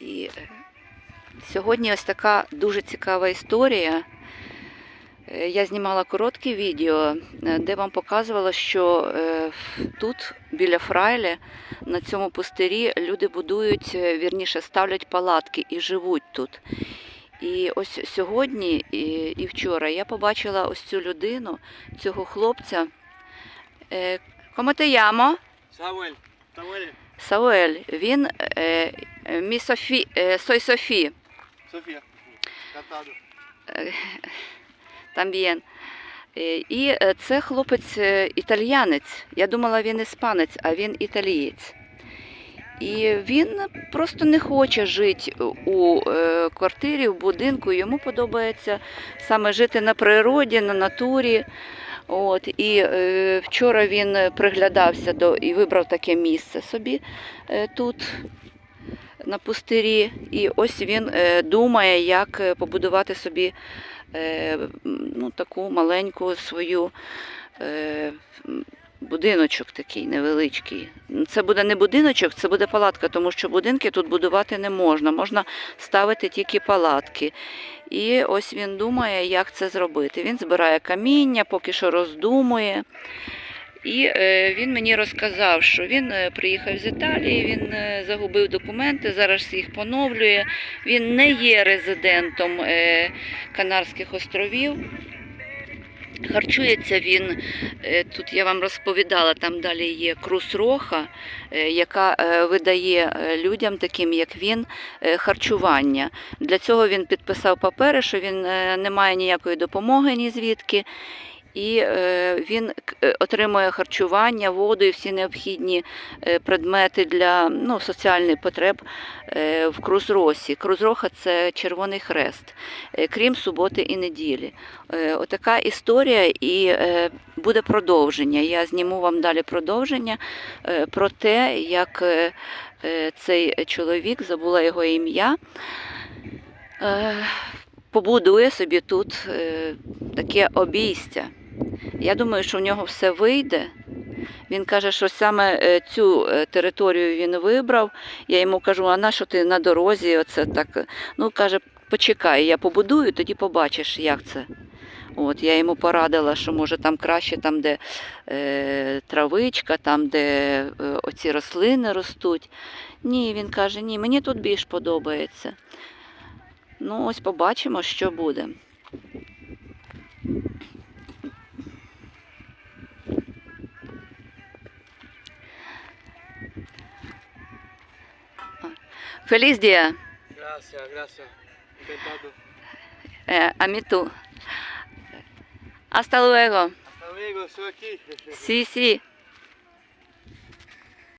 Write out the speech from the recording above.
І е, сьогодні ось така дуже цікава історія. Е, Я знімала коротке відео, е, де вам показувала, що тут, біля Фрайлі, на цьому пустирі, люди будують, вірніше, ставлять палатки і живуть тут. І ось сьогодні і, вчора я побачила ось цю людину, цього хлопця. Chiamo? Samuel, Samuel, Сауель. Він е, е, мі Софі, е, Сой Софі. Sofia, encantado. Е, І е, це хлопець італіянець. Я думала, він іспанець, а він італієць. І він просто не хоче жити у квартирі, в будинку. Йому подобається саме жити на природі, на натурі. От, і е, вчора він приглядався до і вибрав таке місце собі е, тут, на пустирі. І ось він е, думає, як е, побудувати собі е, ну, таку маленьку свою будиночок такий невеличкий. Це буде не будиночок, це буде палатка, тому що будинки тут будувати не можна. Можна ставити тільки палатки. І ось він думає, як це зробити. Він збирає каміння, поки що роздумує. І е, він мені розказав, що він е, приїхав з Італії, він е, загубив документи, зараз їх поновлює. Він не є резидентом Канарських островів. Харчується він, тут я вам розповідала, там далі є Крус Роха, е, яка видає людям, таким як він, харчування. Для цього він підписав папери, що він не має ніякої допомоги ні звідки. І е, він е, отримує харчування, воду і всі необхідні е, предмети для ну, соціальних потреб в Крузросі. Крузроха це Червоний Хрест, крім суботи і неділі. Отака історія, і буде продовження. Я зніму вам далі продовження про те, як цей чоловік, забула його ім'я, побудує собі тут е, таке обійстя. Я думаю, що в нього все вийде. Він каже, що саме е, цю е, територію він вибрав. Я йому кажу, а на що ти на дорозі? Оце так. Ну, каже, почекай, я побудую, тоді побачиш, як це. От, я йому порадила, що може там краще, там, де е, травичка, там, де е, оці рослини ростуть. Ні, він каже, ні, мені тут більш подобається. Ну, ось побачимо, що буде. Feliz día, Gracias, gracias. Encantado. eh, a mí tú. Hasta luego. Hasta luego, estoy aquí. Sí, sí.